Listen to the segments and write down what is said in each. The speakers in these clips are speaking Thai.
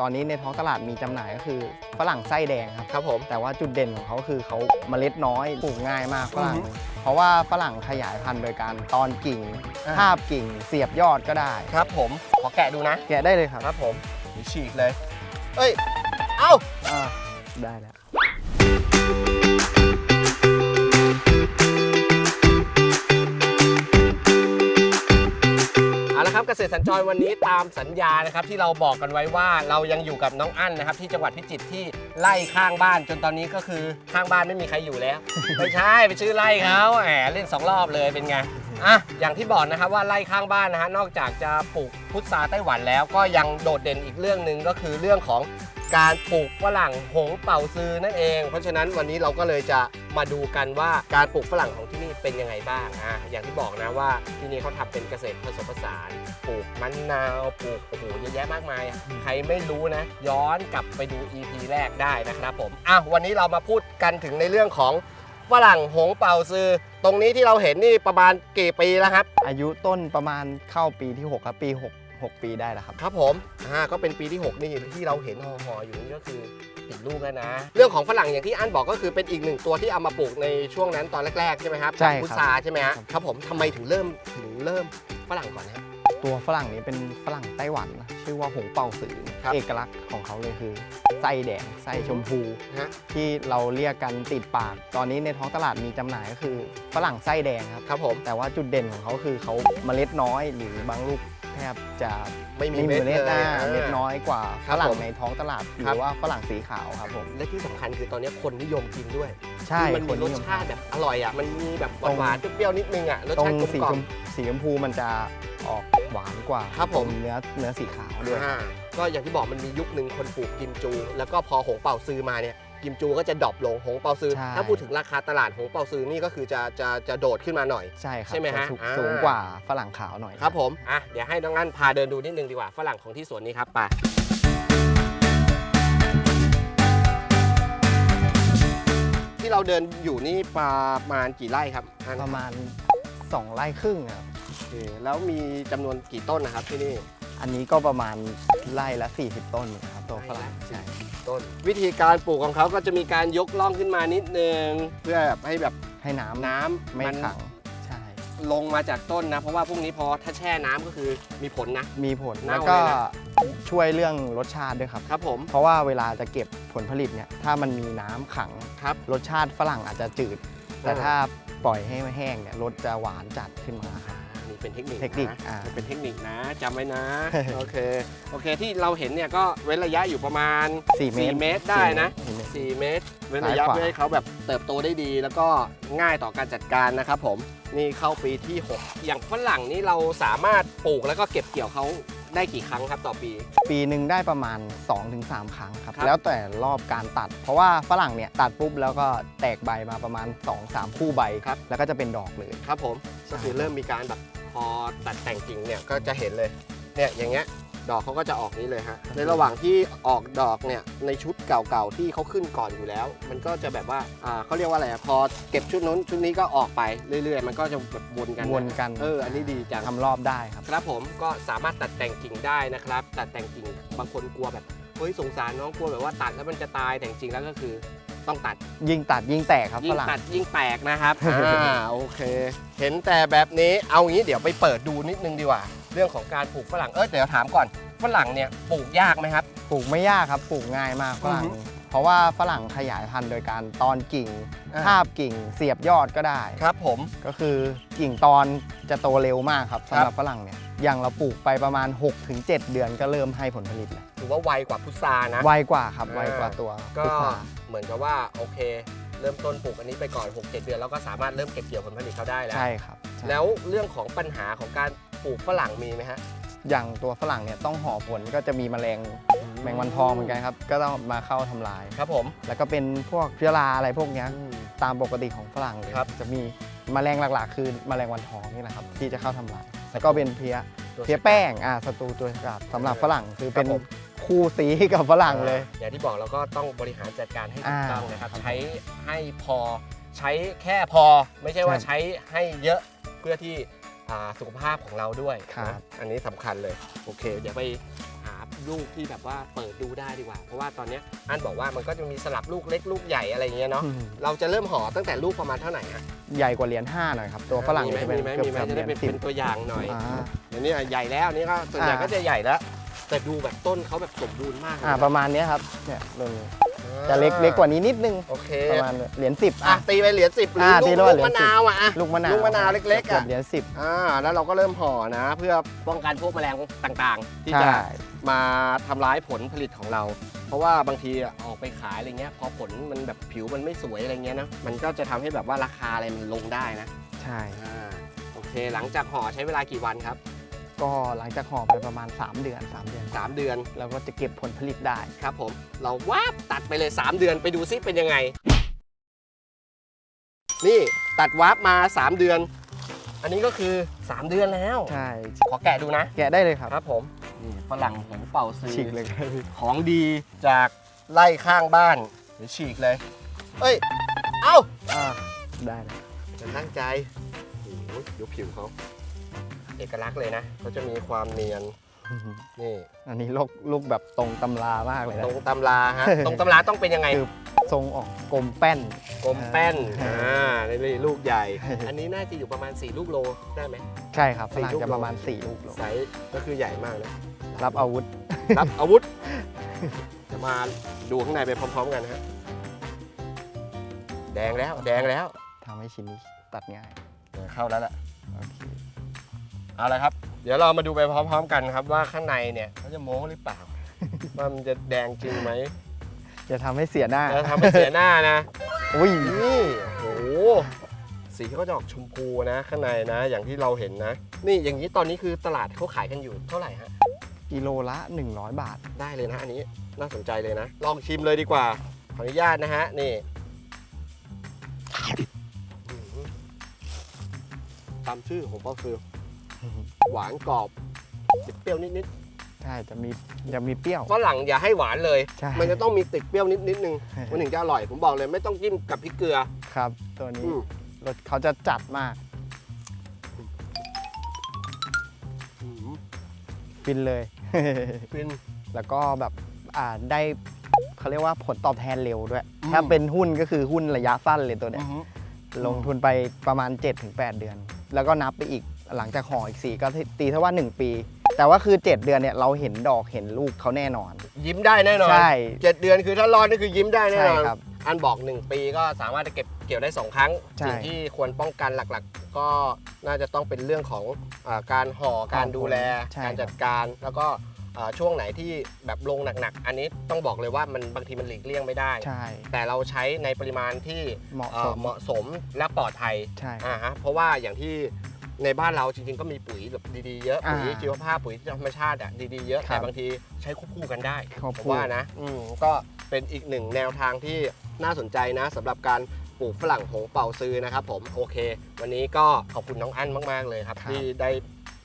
ตอนนี้ในท้องตลาดมีจำหน่ายก็คือฝรั่งไส้แดงครับครับผมแต่ว่าจุดเด่นของเขาคือเขาเมล็ดน้อยปลูกง่ายมากฝรั่งอือฮึเพราะว่าฝรั่งขยายพันธุ์โดยการตอนกิ่งอ่าทาบกิ่ง เสียบยอดก็ได้ ครับผมขอแกะดูนะ แกะได้เลยครับครับผมหรือฉีกเลย เอ้ย เอ้าอ่าได้แล้ว ษตรสัญจรวันนี้ตามสัญญานะครับที่เราบอกกันไว้ว่าเรายังอยู่กับน้องอั้นนะครับ ที่จังหวัดพิจิตรที่ไล่ข้างบ้าน จนตอนนี้ก็คือข้างบ้านไม่มีใครอยู่แล้ว ไม่ใช่ไปชื่อไล่เขาแหมเล่นสองรอบเลยเป็นไงอะอย่างที่บอกนะครับว่าไล่ข้างบ้านนะฮะนอกจากจะปลูกพุทราไต้หวันแล้วก็ยังโดดเด่นอีกเรื่องหนึ่งก็คือเรื่องของการปลูกฝรั่งหงเป่าซือนั่นเอง เพราะฉะนั้นวันนี้เราก็เลยจะมาดูกันว่าการปลูกฝรั่งของที่นี่เป็นยังไงบ้างอะอย่างที่บอกนะว่าที่นี่เขาทำเป็นเกษตรผสมผสานปลูก มะนาวปลูกโอ้โหเยอะแยะมากมาย ใครไม่รู้นะ ย้อนกลับไปดู EP แรกได้นะครับผมอะวันนี้เรามาพูดกันถึงในเรื่องของฝรั่งหงเป่าซือ ตรงนี้ที่เราเห็นนี่ประมาณกี่ปีแล้วครับ อายุต้นประมาณเข้าปีที่ 6 ครับ ปี 6 6 ปีได้แล้วครับ ครับผมอ่าก็เป็นปีที่ 6 นี่ที่เราเห็นห่อๆอยู่นี่ก็คือติดลูกแล้วนะ เรื่องของฝรั่งอย่างที่อันบอกก็คือเป็นอีกหนึ่งตัวที่เอามาปลูกในช่วงนั้นตอนแรกๆใช่ไหมครับใช่ครับ พุทราใช่ไหมฮะครับครับผมทำไมถึงเริ่มถึงเริ่มฝรั่งก่อนนะ ตัวฝรั่งนี้เป็นฝรั่งไต้หวันนะชื่อว่าหงเป่าสือครับ เอกลักษณ์ของเขาเลยคือไส้แดงไส้ชมพู ฮะที่เราเรียกกันติดปาก ตอนนี้ในท้องตลาดมีจำหน่ายก็คือฝรั่งไส้แดงครับ ครับผมแต่ว่าจุดเด่นของเขาคือเขาเมล็ดน้อย หรือบางลูกแทบจะไม่มีไม่มีเม็เมดล็ดเลยอ่าอ่า เม็ดน้อยกว่าครัฝบรั่ผงมในท้องตลาดหครัรืบ อว่าฝรั่งสีขาวครับผมและที่สำคัญคือตอนนี้คนนิยมกินด้วยใช่คือมันคมีนรนิสยมชาติแบบอร่อยอะมันมีแบบตรงหวานๆเปรี้ยวๆนิดนึงอะรสตรงชาติกลมสีกล่อชมมสีชมพูมันจะออก หวานกว่าครับผมตงเนื้อเนื้อสีขาวด้วย อ่าก็อย่างที่บอกมันมียุคหนึ่งคนปลูกกิมจู แล้วก็พอหงเป่าซือมาเนี่ยกิมจูก็จะดรอปลงหงเป่าซือใช่ ถ้าพูดถึงราคาตลาดหงเป่าซือนี่ก็คือจะจะจะโดดขึ้นมาหน่อย ใช่ครับใช่ไหมฮะจสูงอ่า สูงกว่าฝรั่งขาวหน่อย ครับผม อะ เดี๋ยวให้น้องอันพาเดินดูนิดนึงดีกว่า ฝรั่งของที่สวนนี้ครับไปที่เราเดินอยู่นี่ประมาณกี่ไร่ครับอันประมาณ 2 ไร่ครึ่งครับโอ เค แล้วมีจำนวนกี่ต้นนะครับที่นี่อันนี้ก็ประมาณไร่ละ 40 ต้นนะครับตัวฝรั่งไร่ละใช่ต้น วิธีการปลูกของเขาก็จะมีการยกล่องขึ้นมานิดนึง เพื่อแบบให้แบบให้น้ำน้ำไม่มันขังใช่ลงมาจากต้นนะ เพราะว่าพวกนี้พอถ้าแช่น้ำก็คือมีผลนะ มีผลเน่าแล้วก็เลยนะ ช่วยเรื่องรสชาติด้วยครับ ครับผมเพราะว่าเวลาจะเก็บผลผลิตเนี่ยถ้ามันมีน้ำขัง ครับ รสชาติฝรั่งอาจจะจืด แต่เออถ้าปล่อยให้แห้งเนี่ยรสจะหวานจัดขึ้นมาครับนี่ เป็นเทคนิคเทคนิคนะอ่าเป็นเทคนิคนะจำไว้นะ โอเคโอเคที่เราเห็นเนี่ยก็เว้นระยะอยู่ประมาณ4เมตร4เมตรได้นะ สี่เมตร 4 เมตร เว้นระยะซ้ายขวา เพื่อให้เขาแบบเติบโตได้ดี แล้วก็ง่ายต่อการจัดการนะครับผมนี่เข้าปีที่ 6 อย่างฝรั่งนี่เราสามารถปลูกแล้วก็เก็บเกี่ยวเขาได้กี่ครั้งครับต่อปี ปีหนึ่งได้ประมาณ 2-3 ครั้งครับ ครับ แล้วแต่รอบการตัด เพราะว่าฝรั่งเนี่ยตัดปุ๊บแล้วก็แตกใบมาประมาณ 2-3 คู่ใบครับแล้วก็จะเป็นดอกเลย ครับผมก็คือเริ่มมีการแบบ พอตัดแต่งกิ่งเนี่ยก็จะเห็นเลยเนี่ยอย่างเงี้ยดอกเขาก็จะออกนี้เลยฮะในระหว่างที่ออกดอกเนี่ยในชุดเก่าๆที่เขาขึ้นก่อนอยู่แล้ว มันก็จะแบบว่าอ่าเขาเรียกว่าอะไรอะพอเก็บชุดนู้นชุดนี้ก็ออกไปเรื่อยๆ มันก็จะแบบวนกันวนกัน เอออันนี้ดีจัง ทำรอบได้ครับ ครับผมก็สามารถตัดแต่งกิ่งได้นะครับ ตัดแต่งกิ่งบางคนกลัวแบบเฮ้ยสงสารน้องกลัวแบบว่าตัดแล้วมันจะตายแต่จริงๆแล้วก็คือ ต้องตัดยิ่งตัดยิ่งแตกครับยิ่ฝงรั่งตัดยิ่งแตกนะครับ อ่าโอเค เห็นแต่แบบนี้เอางี้เดี๋ยวไปเปิดดูนิดนึงดีกว่า เรื่องของการปลูกฝรั่งเออเดี๋ยวถามก่อนฝรั่งเนี่ยปลูกยากไหมครับ ปลูกไม่ยากครับ ปลูกง่ายมากฝรั่งอือฮึเพราะว่าฝรั่งขยายพันธุ์โดยการตอนกิ่งอ่า ทาบกิ่ง เสียบยอดก็ได้ ครับผม ก็คือกิ่งตอนจะโตเร็วมากครับครับสำหรับฝรั่งเนี่ยอย่างเราปลูกไปประมาณ 6-7 เดือนก็เริ่มให้ผลผลิตแล้วถือว่าไวกว่าพุทรานะ ไวกว่าครับอ่าไวกว่าตัวก็พุทรา เหมือนกับว่าโอเค เริ่มต้นปลูกอันนี้ไปก่อน 6-7 เดือนแล้วก็สามารถเริ่มเก็บเกี่ยวผลผลิตเขาได้แล้ว ใช่ครับใช่แล้วเรื่องของปัญหาของการปลูกฝรั่งมีไหมฮะ อย่างตัวฝรั่งเนี่ยต้องห่อผลก็จะมีแมลงแมงวันทองเหมือนกันครับ ก็ต้องมาเข้าทำลาย ครับผม แล้วก็เป็นพวกเชื้อราอะไรพวกเนี้ยตามปกติของฝรั่งเลยครับ จะมีแมลงหลักๆ คือแมลงวันทองนี่แหละครับที่จะเข้าทำลาย แล้วก็เป็นเพี้ยตัวเพี้ยแป้งอ่าศัตรูตัวฉกาดสำหรับฝรั่งคือเป็นครับผม คู่ซีกับฝรั่งเลย อย่างที่บอกเราก็ต้องบริหารจัดการให้ถูกอ่าต้องนะครับครับ ใช้ให้พอใช้แค่พอไม่ใช่ว่าใช่ใช้ให้เยอะเพื่อที่อ่าสุขภาพของเราด้วยครับนะอันนี้สำคัญเลย โอเค เดี๋ยวไปหาลูกที่แบบว่าเปิดดูได้ดีกว่า เพราะว่าตอนเนี้ยอันบอกว่ามันก็จะมีสลับลูกเล็กลูกใหญ่อะไรอย่างเงี้ยเนาะอืมเราจะเริ่มห่อตั้งแต่ลูกประมาณเท่าไหร่ฮะใหญ่กว่าเหรียญ5หน่อยครับตัวฝรั่งมีไหมจะเป็นมีไหมเกือบมีไหมเกือบจะเหรีได้ยญเป็นสิบเป็นตัวอย่างหน่อยอ่าเดี๋ยวนี้ใหญ่แล้วนี่ก็ส่วนใหญ่อ่าก็จะใหญ่แล้ว แต่ดูแบบต้นเขาแบบสมบูรณ์มากเลยอ่านะประมาณเนี้ยครับเนี่ยรุ่นนี้จะเล็กเล็กกว่านี้นิดนึงโอเคประมาณเหรียญสิบอะอะ ตีไปเหรียญสิบหรืออ่าลูตีกแล้วลูกเหรียญมะนาวอะอะ ลูกมะนาวลูกมะนาวเล็กๆกือบอะเหรียญสิบอ่าแล้วเราก็เริ่มห่อนะ เพื่อป้องกันพวกแมลงต่างๆ ที่จะใช่มาทำร้ายผลผลิตของเรา เพราะว่าบางทีอะออกไปขายอะไรเงี้ยพอผลมันแบบผิวมันไม่สวยอะไรเงี้ยนะมันก็จะทำให้แบบว่าราคาอะไรมันลงได้นะใช่ อ่าโอเค หลังจากห่อใช้เวลากี่วันครับ ก็หลังจากห่อไปประมาณ 3 เดือน 3 เดือน 3 เดือนเราก็จะเก็บผลผลิตได้ ครับผม เราวาบตัดไปเลย 3 เดือนไปดูซิเป็นยังไง นี่ตัดวาร์ปมา 3 เดือน อันนี้ก็คือ 3 เดือนแล้ว ใช่ ขอแกะดูนะ แกะได้เลยครับ ครับผมนี่ฝรั่งหงเป่าซื้อฉีกเลยครับของดีจากไล่ข้างบ้านเดี๋ยวฉีกเลย เอ้ย เอ้าอ่าได้เลยจะตั้งใจโอ้โหดูผิวเขา เอกลักษณ์เลยนะเขาจะมีความเนียนนี่อันนี้ลูกลูกแบบตรงตำรามากเลยตนะรงตำราฮะ ตรงตำราต้องเป็นยังไงคือทรงออกกลมแป้น กลมแป้นอ่าอ่านี่ลูกใหญ่ อันนี้น่าจะอยู่ประมาณ 4 ลูกโลได้ไหมใช่ครับฝสี่รั่งลูกจะประมาณโล4ลูกโลไซส์ก็คือใหญ่มากนะรับอาวุธ รับอาวุธ จะมาดูข้างในไปพร้อม ๆ กันนะฮะแดงแล้วแดงแล้วทำให้ชิ้นนี้ตัดง่ายเดี๋ยวเข้าแล้วแหละโอเค เอาละครับ เดี๋ยวเรามาดูไปพร้อมๆ กันครับว่าข้างในเนี่ยเขาจะโม้หรือเปล่า ว่ามันจะแดงจริงไหมจะทำให้เสียหน้าแล้วทำให้เสียหน้านะ อุ้ยนี่โอ้โหสีเขาจะออกชมพูนะ ข้างในนะ อย่างที่เราเห็นนะ นี่อย่างนี้ตอนนี้คือตลาดเขาขายกันอยู่เท่าไหร่ฮะกิโลละ 100 บาท ได้เลยนะอันนี้น่าสนใจเลยนะ ลองชิมเลยดีกว่า ขออนุญาตนะฮะ นี่อื้อหือตามชื่อของเป้าคือ หวานกรอบติดเปรี้ยวนิดใช่จะมีจะมีเปรี้ยว ๆฝรั่งอย่าให้หวานเลย ใช่ มันจะต้องมีติดเปรี้ยวนิดนิดนึงมันถึงจะอร่อยผมบอกเลยไม่ต้องจิ้มกับพริกเกลือครับ ตัวนี้อืมรสเขาจะจัดมากอื้อหือฟินเลย ฟิน แล้วก็แบบอ่าได้เขาเรียกว่าผลตอบแทนเร็วด้วย อืม ถ้าเป็นหุ้นก็คือหุ้นระยะสั้นเลยตัวเนี้อื้ยอหือลงทุนไปประมาณ 7-8 เดือน แล้วก็นับไปอีก หลังจากห่ออีก 4 ก็ตีเท่าว่า 1 ปี แต่ว่าคือ 7 เดือนเนี่ยเราเห็นดอกเห็นลูกเขาแน่นอน ยิ้มได้แน่นอนใช่เจ็ดเดือนคือถ้ารอดนี่คือยิ้มได้แน่ใช่นอนครับอันบอก 1 ปีก็สามารถจะเก็บเกี่ยวได้ 2 ครั้งใช่สิ่งที่ควรป้องกันหลักๆ ก็น่าจะต้องเป็นเรื่องของอาการห่อการดูแล ใช่การจัดการแล้วก็อ่าช่วงไหนที่แบบลงหนักๆ อันนี้ต้องบอกเลยว่ามันบางทีมันหลีกเลี่ยงไม่ได้ ใช่แต่เราใช้ในปริมาณที่ เหมาะอ่าสมเหมาะสมและปลอดภัยใช่ อ่าฮะเพราะว่าอย่างที่ ในบ้านเราจริงๆ ก็มีปุ๋ยแบบดีๆเยอะอ่าปุ๋ยชีวภาพปุ๋ยธรรมชาติอะดีๆเยอะครับแต่บางทีใช้ควบคู่กันได้ควบผมคู่ว่านะอืมก็เป็นอีกหนึ่งแนวทางที่น่าสนใจนะสำหรับการปลูกฝรั่งหงเป่าซื้อนะครับผมโอเค วันนี้ก็ขอบคุณน้องอั้นมากๆเลยครับ ครับ ที่ได้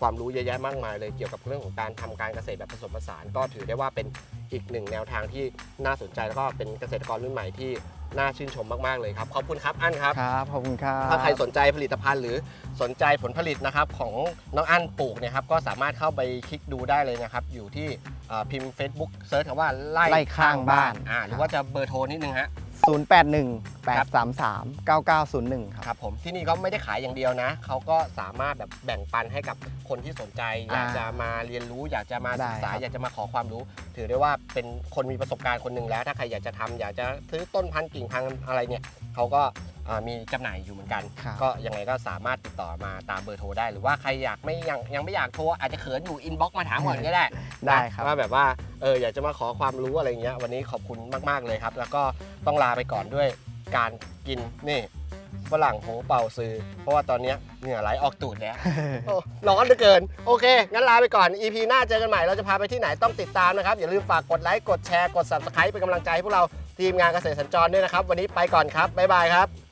ความรู้เยอะแยะมากมายเลยเกี่ยวกับเรื่องของการทำการเกษตรแบบผสมผสาน ก็ถือได้ว่าเป็นอีกหนึ่งแนวทางที่น่าสนใจแล้วก็เป็นเกษตรกรรุ่นใหม่ที่ น่าชื่นชมมาก ๆ เลยครับ ขอบคุณครับอั้นครับ ครับ ขอบคุณครับ ถ้าใครสนใจผลิตภัณฑ์หรือสนใจผลผลิตนะครับของน้องอั้นปลูกเนี่ยครับก็สามารถเข้าไปคลิกดูได้เลยนะครับ อยู่ที่เอ่อพิมพ์ Facebook เซิร์ชคำว่าไล่ไล่ข้างบ้าน อ่าหรือว่าจะเบอร์โทรนิดนึงฮะ 081 833 9901 ครับ ครับผมที่นี่เขาไม่ได้ขายอย่างเดียวนะ เขาก็สามารถแบบแบ่งปันให้กับคนที่สนใจ อยากอ่าจะมาเรียนรู้อยากจะมาศึกษา ได้ครับ อยากจะมาขอความรู้ ถือได้ว่าเป็นคนมีประสบการณ์คนหนึ่งแล้ว ถ้าใครอยากจะทำอยากจะซื้อต้นพันธุ์กิ่งพันธุ์อะไรเนี่ยเขาก็อ่ามีจำหน่ายอยู่เหมือนกัน ครับ ก็ยังไงก็สามารถติดต่อมาตามเบอร์โทรได้ หรือว่าใครอยากไม่ยังยังไม่อยากโทรอาจจะเขินอยู่อินบ็อกมาถามก่อนก็ได้ ได้นะครับว่าแบบว่าเอออยากจะมาขอความรู้อะไรเงี้ยวันนี้ขอบคุณมาก ๆ เลยครับ แล้วก็ ต้องลาไปก่อนด้วยการกินนี่ฝรั่งหงเป่าซื้อ เพราะว่าตอนเนี้ยเหงื่อไหลออกตูดแล้วโอ้ร้อนเหลือเกิน โอเค งั้นลาไปก่อน EP หน้าเจอกันใหม่ เราจะพาไปที่ไหนต้องติดตามนะครับ อย่าลืมฝากกดไลค์กดแชร์กด subscribe เป็นกำลังใจให้พวกเราทีมงานเกษตรสัญจรด้วยนะครับ วันนี้ไปก่อนครับ บ๊ายบายครับ